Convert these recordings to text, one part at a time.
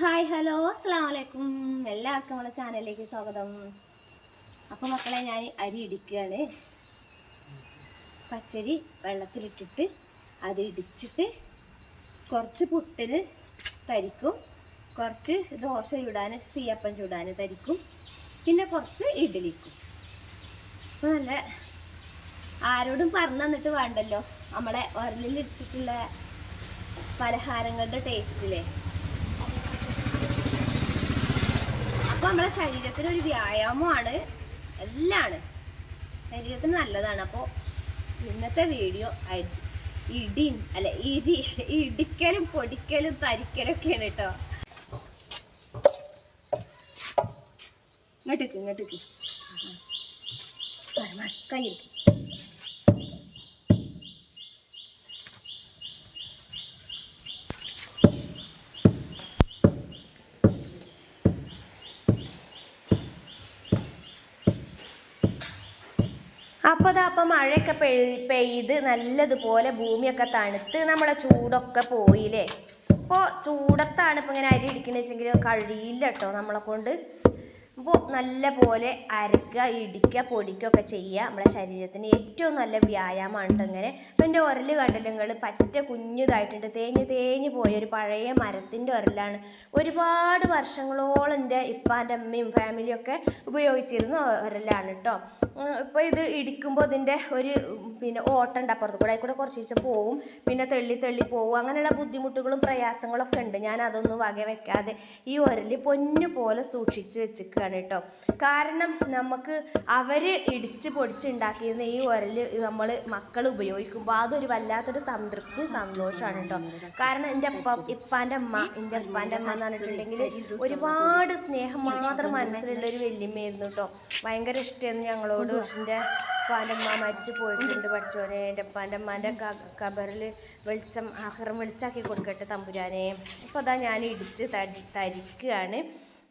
Hi hello അസ്സാം വലൈക്കും എല്ലാവർക്കും നമ്മുടെ ചാനലിലേക്ക് സ്വാഗതം. അപ്പോൾ മക്കളെ ഞാൻ അരി ഇടിക്കുകയാണ്. പച്ചരി വെള്ളത്തിലിട്ടിട്ട് അത് ഇടിച്ചിട്ട് കുറച്ച് പുട്ടിന് തരിക്കും. കുറച്ച് ദോശ ചുടാൻ സീയപ്പം ചുടാൻ തരിക്കും. പിന്നെ കുറച്ച് ഇഡ്ഡലിക്കും. നല്ല ആരോടും പറഞ്ഞു തന്നിട്ട് വേണ്ടല്ലോ. നമ്മളെ ഉരലിലിടിച്ചിട്ടുള്ള പലഹാരങ്ങളുടെ ടേസ്റ്റില്ലേ അപ്പോൾ നമ്മളെ ശരീരത്തിന് ഒരു വ്യായാമമാണ്. എല്ലാമാണ് ശരീരത്തിന് നല്ലതാണ്. അപ്പോൾ ഇന്നത്തെ വീഡിയോ ഇടിയും അല്ല ഇരി ഇടിക്കലും പൊടിക്കലും തരിക്കലൊക്കെയാണ് കേട്ടോ ഇങ്ങോട്ടേക്ക് ഇങ്ങോട്ടേക്ക്. കൈ. അപ്പോൾ അതാ അപ്പം മഴയൊക്കെ പെയ് പെയ്ത് നല്ലതുപോലെ ഭൂമിയൊക്കെ തണുത്ത് നമ്മളെ ചൂടൊക്കെ പോയില്ലേ? അപ്പോൾ ചൂടത്താണ് ഇപ്പോൾ ഇങ്ങനെ അരി ഇടിക്കണമെന്ന് വെച്ചെങ്കിൽ കഴിയില്ല കേട്ടോ നമ്മളെ കൊണ്ട് അപ്പോൾ നല്ല പോലെ അരക്കുക ഇടിക്കുക പൊടിക്കുക ഒക്കെ ചെയ്യുക. നമ്മളെ ശരീരത്തിന് ഏറ്റവും നല്ല വ്യായാമമാണ് ഇങ്ങനെ. അപ്പോൾ എന്റെ ഉരൽ കണ്ടില്ല പറ്റ കുഞ്ഞിതായിട്ടുണ്ട്. തേഞ്ഞ് തേഞ്ഞ് പോയ. ഒരു പഴയ മരത്തിന്റെ ഉരലാണ്. ഒരുപാട് വർഷങ്ങളോളം എന്റെ ഇപ്പാന്റെ അമ്മയും ഫാമിലിയും ഒക്കെ ഉപയോഗിച്ചിരുന്ന ഉരലാണ് കേട്ടോ. ഇപ്പോൾ ഇത് ഇടിക്കുമ്പോൾ ഇതിന്റെ ഒരു പിന്നെ ഓട്ടമുണ്ട് അപ്പുറത്ത് കൂടെ. കൂടെ കുറച്ച് ദിവസം പോവും. പിന്നെ തെള്ളി തെള്ളി പോവും. അങ്ങനെയുള്ള ബുദ്ധിമുട്ടുകളും പ്രയാസങ്ങളൊക്കെ ഉണ്ട്. ഞാൻ അതൊന്നും വക വെക്കാതെ ഈ ഉരൽ പൊന്നു പോലെ സൂക്ഷിച്ച് വെച്ചിരിക്കുകയാണ് കേട്ടോ. കാരണം നമുക്ക് അവർ ഇടിച്ച് പൊടിച്ചുണ്ടാക്കിയിരുന്ന ഈ ഉരൽ നമ്മൾ മക്കൾ ഉപയോഗിക്കുമ്പോൾ അതൊരു വല്ലാത്തൊരു സംതൃപ്തി സന്തോഷമാണ് കേട്ടോ. കാരണം എന്റെ അപ്പ ഇപ്പാന്റെ അമ്മ എന്റെ അപ്പാന്റെ അമ്മ എന്ന് പറഞ്ഞിട്ടുണ്ടെങ്കിൽ ഒരുപാട് സ്നേഹം മാത്രം മനസ്സിലുള്ള ഒരു വല്യമ്മയായിരുന്നു കേട്ടോ. ഭയങ്കര ഇഷ്ടമായിരുന്നു ഞങ്ങളോട്. എന്റെ ഉപ്പാന്റെ അമ്മ മരിച്ചു പോയിട്ടുണ്ട് പഠിച്ചോനെ എന്റെ ഉപ്പാന്റെ അമ്മാന്റെ കബറിൽ വെളിച്ചം ആഹാരം വെളിച്ചാക്കി കൊടുക്കട്ടെ തമ്പുരാനെ. അപ്പോൾ അതാ ഞാൻ ഇടിച്ച് തരി തരിക്കുകയാണ്.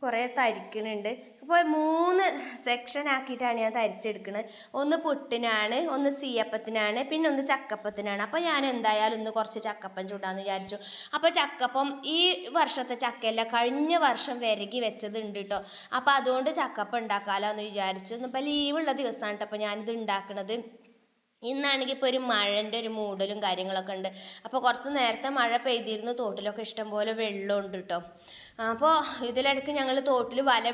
കുറേ തരിക്കണുണ്ട്. അപ്പോൾ മൂന്ന് സെക്ഷൻ ആക്കിയിട്ടാണ് ഞാൻ തരിച്ചെടുക്കുന്നത് ഒന്ന് പുട്ടിനാണ് ഒന്ന് ചീയപ്പത്തിനാണ് പിന്നെ ഒന്ന് ചക്കപ്പത്തിനാണ്. അപ്പോൾ ഞാൻ എന്തായാലും ഒന്ന് കുറച്ച് ചക്കപ്പം ചൂടാന്ന് വിചാരിച്ചു. അപ്പോൾ ചക്കപ്പം ഈ വർഷത്തെ ചക്കയല്ല കഴിഞ്ഞ വർഷം വിരകി വെച്ചതുണ്ട് കേട്ടോ അപ്പോൾ അതുകൊണ്ട് ചക്കപ്പം ഉണ്ടാക്കാമല്ലോ എന്ന് വിചാരിച്ചു. ഇന്നിപ്പോൾ ലീവുള്ള ദിവസമാണ് കേട്ടോ അപ്പോൾ ഞാനിത് ഉണ്ടാക്കണത്. ഇന്നാണെങ്കിൽ ഇപ്പോൾ ഒരു മഴന്റെ ഒരു മൂടലും കാര്യങ്ങളൊക്കെ ഉണ്ട്. അപ്പോൾ കുറച്ച് നേരത്തെ മഴ പെയ്തിരുന്നു തോട്ടിലൊക്കെ ഇഷ്ടംപോലെ വെള്ളമുണ്ട് കേട്ടോ അപ്പോൾ ഇതിലിടയ്ക്ക് ഞങ്ങൾ തോട്ടിൽ വല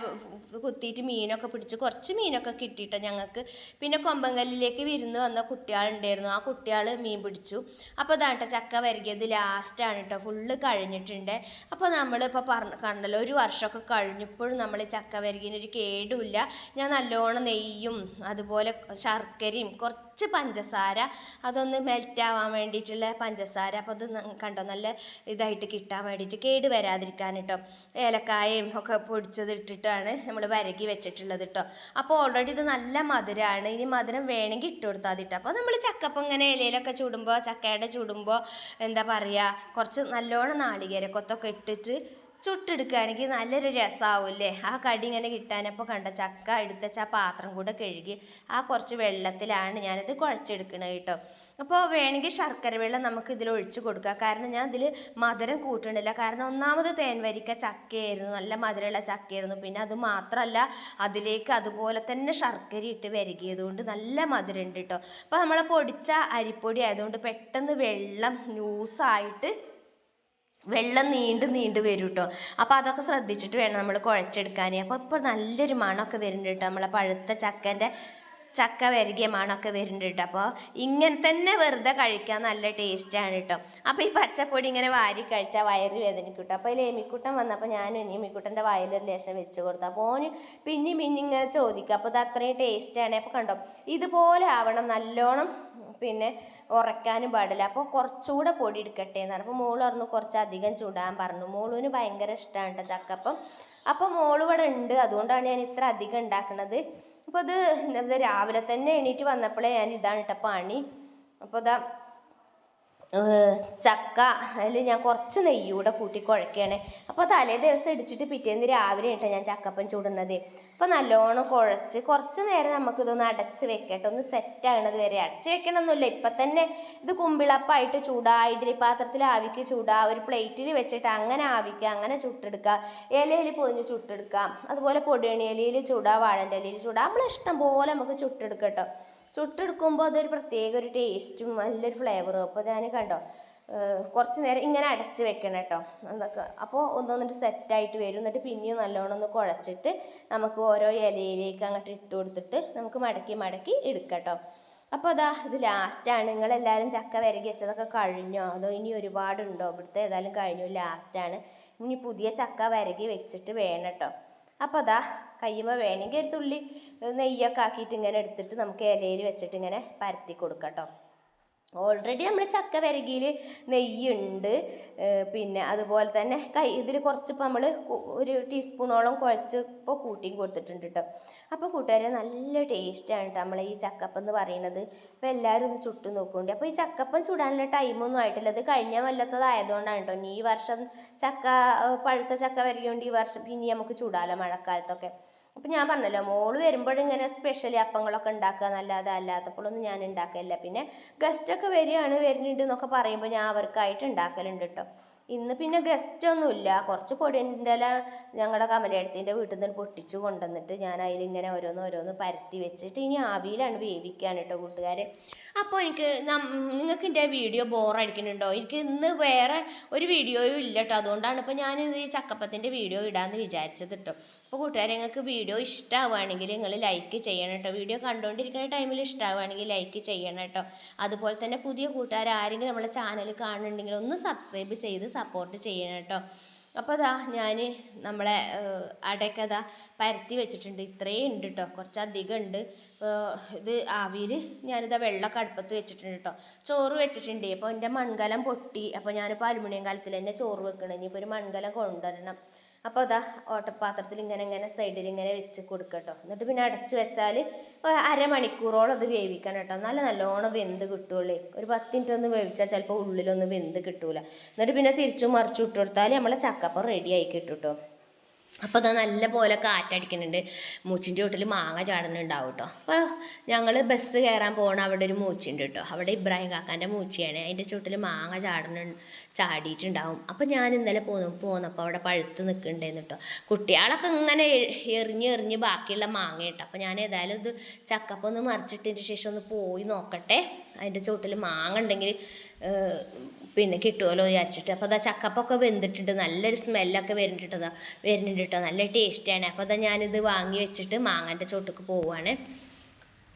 കുത്തിയിട്ട് മീനൊക്കെ പിടിച്ച് കുറച്ച് മീനൊക്കെ കിട്ടിയിട്ടോ ഞങ്ങൾക്ക്. പിന്നെ കൊമ്പങ്കല്ലിലേക്ക് വിരുന്ന് വന്ന കുട്ടികളുണ്ടായിരുന്നു. ആ കുട്ടികൾ മീൻ പിടിച്ചു. അപ്പോൾ ഇതാട്ടോ ചക്ക വരകിയത് ലാസ്റ്റാണ് കേട്ടോ ഫുള്ള് കഴിഞ്ഞിട്ടുണ്ട്. അപ്പോൾ നമ്മളിപ്പോൾ പറഞ്ഞ കണ്ടല്ലോ ഒരു വർഷമൊക്കെ കഴിഞ്ഞപ്പോഴും നമ്മൾ ചക്ക വരകിനൊരു കേടുമില്ല ഞാൻ നല്ലോണം നെയ്യും അതുപോലെ ശർക്കരയും കുറച്ച് കുറച്ച് പഞ്ചസാര അതൊന്ന് മെൽറ്റ് ആവാൻ വേണ്ടിയിട്ടുള്ള പഞ്ചസാര. അപ്പോൾ അത് കണ്ടോ നല്ല ഇതായിട്ട് കിട്ടാൻ വേണ്ടിയിട്ട് കേട് വരാതിരിക്കാൻ കേട്ടോ ഏലക്കായയും ഒക്കെ പൊടിച്ചത് ഇട്ടിട്ടാണ് നമ്മൾ വരകി വെച്ചിട്ടുള്ളത് കേട്ടോ അപ്പോൾ ഓൾറെഡി ഇത് നല്ല മധുരമാണ് ഇനി മധുരം വേണമെങ്കിൽ ഇട്ട് കൊടുത്താൽ മതി കേട്ടോ അപ്പോൾ നമ്മൾ ചക്കപ്പം ഇങ്ങനെ ഇലയിലൊക്കെ ചൂടുമ്പോൾ ചക്കയുടെ ചൂടുമ്പോൾ എന്താ പറയുക കുറച്ച് നല്ലോണം നാളികേരക്കൊത്തൊക്കെ ഇട്ടിട്ട് ചുട്ടെടുക്കുകയാണെങ്കിൽ നല്ലൊരു രസമാവില്ലേ ആ കടി ഇങ്ങനെ കിട്ടാനപ്പോൾ കണ്ട ചക്ക എടുത്തച്ച ആ പാത്രം കൂടെ കഴുകി ആ കുറച്ച് വെള്ളത്തിലാണ് ഞാനിത് കുഴച്ചെടുക്കണത് കേട്ടോ. അപ്പോൾ വേണമെങ്കിൽ ശർക്കര വെള്ളം നമുക്ക് ഇതിൽ ഒഴിച്ച് കൊടുക്കുക കാരണം ഞാൻ ഇതിൽ മധുരം കൂട്ടണില്ല കാരണം ഒന്നാമത് തേൻ വരിക്ക ചക്കയായിരുന്നു. നല്ല മധുരമുള്ള ചക്കയായിരുന്നു. പിന്നെ അത് മാത്രമല്ല അതിലേക്ക് അതുപോലെ തന്നെ ശർക്കര ഇട്ട് വരകിയതുകൊണ്ട് നല്ല മധുരം ഉണ്ട് കേട്ടോ. അപ്പോൾ നമ്മളെ പൊടിച്ച അരിപ്പൊടി ആയതുകൊണ്ട് പെട്ടെന്ന് വെള്ളം ലൂസായിട്ട് വെള്ളം നീണ്ട് നീണ്ട് വരും കേട്ടോ അപ്പോൾ അതൊക്കെ ശ്രദ്ധിച്ചിട്ട് വേണം നമ്മൾ കുഴച്ചെടുക്കാൻ അപ്പോൾ ഇപ്പോൾ നല്ലൊരു മണമൊക്കെ വരുന്നുണ്ട് കേട്ടോ. നമ്മളെ പഴുത്ത ചക്കന്റെ ചക്ക വരകിയ മണമൊക്കെ വരുന്നുണ്ട് കേട്ടോ. അപ്പോൾ ഇങ്ങനെ തന്നെ വെറുതെ കഴിക്കാൻ നല്ല ടേസ്റ്റാണ് കേട്ടോ. അപ്പോൾ ഈ പച്ചപ്പൊടി ഇങ്ങനെ വാരി കഴിച്ചാൽ വയറ് വേദനിക്കും കേട്ടോ. അപ്പോൾ അതിൽ എമിക്കുട്ടൻ വന്നപ്പോൾ ഞാൻ എമിക്കുട്ടന്റെ വയലൊരു ലേശം വെച്ച് കൊടുത്തു. അപ്പോൾ ഓന് പിന്നെയും പിന്നെ ഇങ്ങനെ ചോദിക്കും. അപ്പോൾ ഇത് അത്രയും ടേസ്റ്റാണ് അപ്പോൾ കണ്ടോ? ഇതുപോലെ ആവണം. നല്ലോണം പിന്നെ ഉറക്കാനും പാടില്ല. അപ്പോൾ കുറച്ചുകൂടെ പൊടി എടുക്കട്ടെ എന്നാണ്. അപ്പോൾ മോൾ പറഞ്ഞു കുറച്ചധികം ചുടാൻ പറഞ്ഞു. മോളൂന് ഭയങ്കര ഇഷ്ടമാണ് കേട്ടോ ചക്കപ്പം അപ്പോൾ മോൾ ഇവിടെ ഉണ്ട്. അതുകൊണ്ടാണ് ഞാൻ ഇത്ര അധികം ഉണ്ടാക്കുന്നത് അപ്പോൾ ഇത് രാവിലെ തന്നെ എണീറ്റ് വന്നപ്പോഴേ ഞാൻ ഇതാണ് കേട്ടോ പണി. അപ്പോൾ ഇതാ ചക്ക അതിൽ ഞാൻ കുറച്ച് നെയ്യൂടെ കൂട്ടി കുഴക്കുകയാണ്. അപ്പോൾ തലേ ദിവസം ഇടിച്ചിട്ട് പിറ്റേന്ന് രാവിലെ ആയിട്ടാണ് ഞാൻ ചക്കപ്പം ചൂടുന്നത്. അപ്പോൾ നല്ലോണം കുഴച്ച് കുറച്ച് നേരം നമുക്കിതൊന്ന് അടച്ച് വെക്കട്ടെ. ഒന്ന് സെറ്റ് ആകണത് വരെ. അടച്ച് വെക്കണമെന്നില്ല ഇപ്പം തന്നെ ഇത് കുമ്പിളപ്പായിട്ട് ചൂടാ ഇഡ്ഡലി പാത്രത്തിൽ ആവിക്ക് ചൂടാ ഒരു പ്ലേറ്റിൽ വെച്ചിട്ട് അങ്ങനെ ആവിക്കുക അങ്ങനെ ചുട്ടെടുക്കുക. ഇലയിൽ പൊതിഞ്ഞ് ചുട്ടെടുക്കാം അതുപോലെ പൊടിയണിയിലയിൽ ചൂടാ വാഴന്റെ ഇലയിൽ ചൂടാ. നമ്മളെ ഇഷ്ടം പോലെ നമുക്ക് ചുട്ടെടുക്കാം കേട്ടോ. ചുട്ടെടുക്കുമ്പോൾ അതൊരു പ്രത്യേക ഒരു ടേസ്റ്റും നല്ലൊരു ഫ്ലേവറും. അപ്പോൾ ഞാൻ കണ്ടോ കുറച്ച് നേരം ഇങ്ങനെ അടച്ച് വെക്കണം കേട്ടോ. എന്നൊക്കെ അപ്പോൾ ഒന്നൊന്നിട്ട് സെറ്റായിട്ട് വരും. എന്നിട്ട് പിന്നെയും നല്ലോണം ഒന്ന് കുഴച്ചിട്ട് നമുക്ക് ഓരോ ഇലയിലേക്ക് അങ്ങോട്ട് ഇട്ട് കൊടുത്തിട്ട് നമുക്ക് മടക്കി മടക്കി എടുക്കാം കേട്ടോ. അപ്പോൾ അതാ ഇത് ലാസ്റ്റാണ് നിങ്ങളെല്ലാവരും ചക്ക വിരകി വെച്ചതൊക്കെ കഴിഞ്ഞോ? അതോ ഇനി ഒരുപാടുണ്ടോ? ഇവിടുത്തെ ഏതായാലും കഴിഞ്ഞു. ലാസ്റ്റാണ് ഇനി പുതിയ ചക്ക വിരകി വെച്ചിട്ട് വേണം കേട്ടോ. അപ്പോൾ അതാ കയ്യുമ്പോൾ വേണമെങ്കിൽ ഒരു തുള്ളി നെയ്യൊക്കെ ആക്കിയിട്ട് ഇങ്ങനെ എടുത്തിട്ട് നമുക്ക് ഇലയിൽ വെച്ചിട്ട് ഇങ്ങനെ പരത്തി കൊടുക്കാം കേട്ടോ. ഓൾറെഡി നമ്മൾ ചക്ക വിരകിയിൽ നെയ്യുണ്ട്. പിന്നെ അതുപോലെ തന്നെ കൈ ഇതിൽ കുറച്ച് ഇപ്പോൾ നമ്മൾ ഒരു ടീസ്പൂണോളം കുഴച്ച് ഇപ്പോൾ കൂട്ടിയും കൊടുത്തിട്ടുണ്ട് കേട്ടോ അപ്പോൾ കൂട്ടുകാരെ നല്ല ടേസ്റ്റാണ് കേട്ടോ നമ്മളെ ഈ ചക്കപ്പം എന്ന് പറയുന്നത്. അപ്പോൾ എല്ലാവരും ഒന്ന് ചുട്ടു നോക്കുന്നുണ്ട് അപ്പോൾ ഈ ചക്കപ്പം ചൂടാനുള്ള ടൈമൊന്നും ആയിട്ടില്ല. ഇത് കഴിഞ്ഞ കൊല്ലത്തതായതുകൊണ്ടാണ് കേട്ടോ ഇനി ഈ വർഷം ചക്ക പഴുത്ത ചക്ക വരികയുണ്ട് ഈ വർഷം ഇനി നമുക്ക് ചുടാലോ മഴക്കാലത്തൊക്കെ. അപ്പം ഞാൻ പറഞ്ഞല്ലോ മോൾ വരുമ്പോഴിങ്ങനെ സ്പെഷ്യലി അപ്പങ്ങളൊക്കെ ഉണ്ടാക്കുക എന്നല്ലാതെ അല്ലാത്തപ്പോഴൊന്നും ഞാൻ ഉണ്ടാക്കലില്ല. പിന്നെ ഗസ്റ്റൊക്കെ വരികയാണ് വരുന്നുണ്ട് എന്നൊക്കെ പറയുമ്പോൾ ഞാൻ അവർക്കായിട്ട് ഉണ്ടാക്കലുണ്ട് കേട്ടോ ഇന്ന് പിന്നെ ഗസ്റ്റൊന്നുമില്ല കുറച്ച് പൊടിന്റെ ഇല ഞങ്ങളുടെ കമലേടത്തിന്റെ വീട്ടിൽ നിന്ന് പൊട്ടിച്ചു കൊണ്ടുവന്നിട്ട് ഞാൻ അതിലിങ്ങനെ ഓരോന്ന് ഓരോന്ന് പരത്തി വെച്ചിട്ട് ഇനി ആവിയിലാണ് വേവിക്കാൻ കേട്ടോ കൂട്ടുകാരെ. അപ്പോൾ എനിക്ക് നിങ്ങൾക്ക് എന്റെ വീഡിയോ ബോറടിക്കുന്നുണ്ടോ എനിക്ക് ഇന്ന് വേറെ ഒരു വീഡിയോയും ഇല്ല കേട്ടോ അതുകൊണ്ടാണ് ഇപ്പോൾ ഞാൻ ഈ ചക്കപ്പത്തിന്റെ വീഡിയോ ഇടാമെന്ന് വിചാരിച്ചത് കേട്ടോ അപ്പോൾ കൂട്ടുകാരെ നിങ്ങൾക്ക് വീഡിയോ ഇഷ്ടമാവുകയാണെങ്കിൽ നിങ്ങൾ ലൈക്ക് ചെയ്യണം കേട്ടോ. വീഡിയോ കണ്ടുകൊണ്ടിരിക്കുന്ന ടൈമിൽ ഇഷ്ടമാവുകയാണെങ്കിൽ ലൈക്ക് ചെയ്യണം കേട്ടോ. അതുപോലെ തന്നെ പുതിയ കൂട്ടുകാർ ആരെങ്കിലും നമ്മളെ ചാനൽ കാണുന്നുണ്ടെങ്കിൽ ഒന്ന് സബ്സ്ക്രൈബ് ചെയ്ത് സപ്പോർട്ട് ചെയ്യണം കേട്ടോ. അപ്പോൾ അതാ ഞാൻ നമ്മളെ അടയൊക്കെ പരത്തി വെച്ചിട്ടുണ്ട്. ഇത്രയും ഉണ്ട് കേട്ടോ. കുറച്ചധികം ഉണ്ട്. ഇത് ആവിയിൽ ഞാനിതാ വെള്ളമൊക്കെ അടുപ്പത്ത് വെച്ചിട്ടുണ്ട് കേട്ടോ. ചോറ് വെച്ചിട്ടുണ്ട്. അപ്പോൾ എന്റെ മൺകലം പൊട്ടി. അപ്പോൾ ഞാനിപ്പോൾ അലുമിനിയം കാലത്തിൽ തന്നെ ചോറ് വെക്കണം. ഇനിയിപ്പോൾ ഒരു മൺകലം കൊണ്ടുവരണം. അപ്പോൾ അതാ ഓട്ടപ്പാത്രത്തിൽ ഇങ്ങനെ ഇങ്ങനെ സൈഡിൽ ഇങ്ങനെ വെച്ച് കൊടുക്കട്ടോ എന്നിട്ട് പിന്നെ അടച്ചു വെച്ചാൽ അരമണിക്കൂറോളം അത് വേവിക്കണം കേട്ടോ നല്ല നല്ലോണം വെന്ത് കിട്ടുള്ളേ. ഒരു പത്ത് മിനിറ്റ് ഒന്ന് വേവിച്ചാൽ ചിലപ്പോൾ ഉള്ളിലൊന്നും വെന്ത് കിട്ടൂല. എന്നിട്ട് പിന്നെ തിരിച്ചും മറിച്ചു ഇട്ട് കൊടുത്താൽ നമ്മളെ ചക്കപ്പം റെഡി ആയി കിട്ടും കേട്ടോ അപ്പോൾ അത് നല്ല പോലെ കാറ്റടിക്കുന്നുണ്ട്. മൂച്ചിന്റെ വീട്ടിൽ മാങ്ങ ചാടുന്നുണ്ടാവും കേട്ടോ അപ്പോൾ ഞങ്ങൾ ബസ് കയറാൻ പോകണ അവിടെ ഒരു മൂച്ചുണ്ട് കേട്ടോ അവിടെ ഇബ്രാഹിം കാക്കാന്റെ മൂച്ചിയാണ്. അതിന്റെ ചുട്ടിൽ മാങ്ങ ചാടുന്നു ചാടിയിട്ടുണ്ടാവും. അപ്പോൾ ഞാൻ ഇന്നലെ പോന്നു പോന്നപ്പോൾ അവിടെ പഴുത്ത് നിൽക്കുന്നുണ്ടായിരുന്നു കേട്ടോ കുട്ടികളൊക്കെ ഇങ്ങനെ എറിഞ്ഞ് എറിഞ്ഞ് ബാക്കിയുള്ള മാങ്ങ കേട്ടോ അപ്പോൾ ഞാൻ ഏതായാലും ഇത് ചക്കപ്പൊന്ന് ഒന്ന് മറിച്ചിട്ടതിന് ശേഷം ഒന്ന് പോയി നോക്കട്ടെ. അതിന്റെ ചുട്ടിൽ മാങ്ങ ഉണ്ടെങ്കിൽ പിന്നെ കിട്ടുമല്ലോ വിചാരിച്ചിട്ട്. അപ്പോൾ അതാ ചക്കപ്പൊക്കെ വെന്തിട്ടുണ്ട്. നല്ലൊരു സ്മെല്ലൊക്കെ വരുന്നുണ്ട് അതാ വരുന്നുണ്ട് കേട്ടോ നല്ല ടേസ്റ്റാണ്. അപ്പോൾ അതാ ഞാനിത് വാങ്ങി വെച്ചിട്ട് മാങ്ങന്റെ ചോട്ടക്ക് പോവുകയാണ്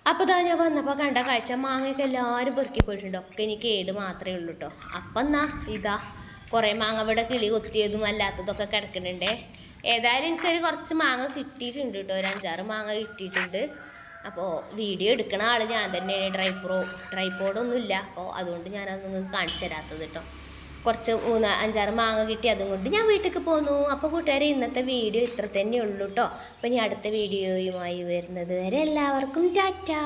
അപ്പോൾ ഇതാ ഞാൻ വന്നപ്പോൾ കണ്ട കാഴ്ച മാങ്ങയൊക്കെ എല്ലാവരും പെറുക്കി പോയിട്ടുണ്ട്. ഒക്കെ എനിക്ക് ഏട് മാത്രമേ ഉള്ളൂ കേട്ടോ അപ്പം എന്നാ ഇതാ കുറേ മാങ്ങ ഇവിടെ കിളി കൊത്തിയതും അല്ലാത്തതൊക്കെ കിടക്കുന്നുണ്ടേ. ഏതായാലും എനിക്കൊരു കുറച്ച് മാങ്ങ കിട്ടിയിട്ടുണ്ട് കേട്ടോ ഒരു അഞ്ചാറ് മാങ്ങ കിട്ടിയിട്ടുണ്ട്. അപ്പോൾ വീഡിയോ എടുക്കുന്ന ആൾ ഞാൻ തന്നെയാണ്. ട്രൈപ്പോഡൊന്നും ഇല്ല. അപ്പോൾ അതുകൊണ്ട് ഞാനതൊന്നും കാണിച്ചു തരാത്തത് കേട്ടോ കുറച്ച് മൂന്ന് അഞ്ചാറ് മാങ്ങ കിട്ടി. അതും കൊണ്ട് ഞാൻ വീട്ടിലേക്ക് പോന്നു. അപ്പോൾ കൂട്ടുകാരെ ഇന്നത്തെ വീഡിയോ ഇത്ര തന്നെ ഉള്ളൂ കേട്ടോ അപ്പോൾ ഇനി അടുത്ത വീഡിയോയുമായി വരുന്നത് വരെ എല്ലാവർക്കും ടാറ്റാ.